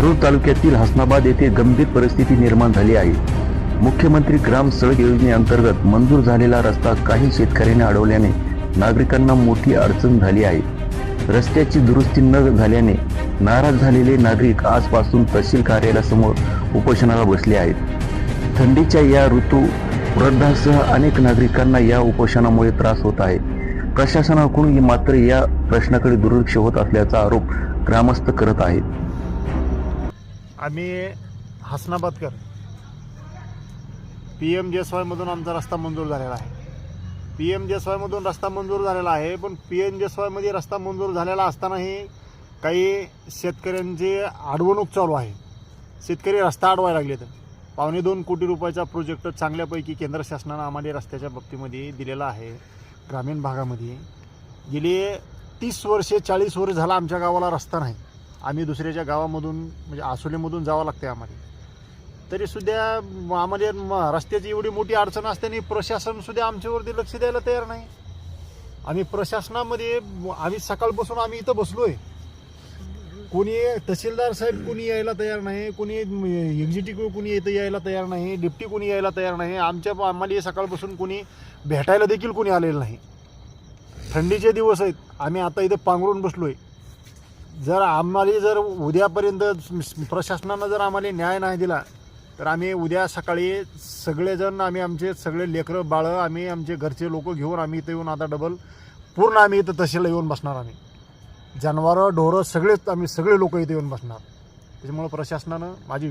धारूर तालुक्यातील हसनाबाद येथे गंभीर परिस्थिती निर्माण झाली आहे. मुख्यमंत्री ग्राम सडक योजनेअंतर्गत मंजूर झालेला रस्ता काही शेतकऱ्यांनी अडवल्याने नागरिकांना मोठी अडचण झाली आहे. रस्त्याची दुरुस्ती न झाल्याने नाराज झालेले नागरिक आजपासून तहसील कार्यालयासमोर उपोषणाला बसले आहेत. थंडीच्या या ऋतू वृद्धासह अनेक नागरिकांना या उपोषणामुळे त्रास होत आहे. प्रशासनाकडून मात्र या प्रश्नाकडे दुर्लक्ष होत असल्याचा आरोप ग्रामस्थ करत आहेत. आम्ही हसनाबादकर. पी एम जे वायमधून आमचा रस्ता मंजूर झालेला आहे. पी एम जे वायमधून रस्ता मंजूर झालेला आहे पण पी एम जे वायमध्ये रस्ता मंजूर झालेला असतानाही काही शेतकऱ्यांची अडवणूक चालू आहे. शेतकरी रस्ता अडवायला लागले तर पावणे दोन कोटी रुपयाचा प्रोजेक्ट चांगल्यापैकी केंद्र शासनानं आम्हाला रस्त्याच्या बाबतीमध्ये दिलेला आहे ग्रामीण भागामध्ये. गेली तीस वर्षे चाळीस वर्ष झाला आमच्या गावाला रस्ता नाही. आम्ही दुसऱ्याच्या गावामधून म्हणजे आसोलीमधून जावं लागते आम्हाला. तरीसुद्धा आम्हाला म- रस्त्याची एवढी मोठी अडचण असताना आणि प्रशासनसुद्धा आमच्यावरती लक्ष द्यायला तयार नाही. आम्ही प्रशासनामध्ये आम्ही सकाळपासून आम्ही इथं बसलो आहे कोणी तहसीलदार साहेब कोणी यायला तयार नाही कोणी एक्झिक्युटिव्ह कोणी इथं यायला तयार नाही डिप्टी कोणी यायला तयार नाही आमच्या आम्हाला सकाळपासून कोणी भेटायला देखील कोणी आलेलं नाही. थंडीचे दिवस आहेत. आम्ही आता इथं पांघरून बसलो आहे जर आम्हाला जर उद्यापर्यंत प्रशासनानं जर आम्हाला न्याय नाही दिला तर आम्ही उद्या सकाळी सगळेजण आम्ही आमचे सगळे लेकरं बाळं आम्ही आमचे घरचे लोक घेऊन आम्ही इथं येऊन आता डबल पूर्ण आम्ही इथं तहसीलला येऊन बसणार आम्ही. जनावरं ढोरं सगळेच आम्ही सगळे लोक इथे येऊन बसणार. त्याच्यामुळं प्रशासनानं माझी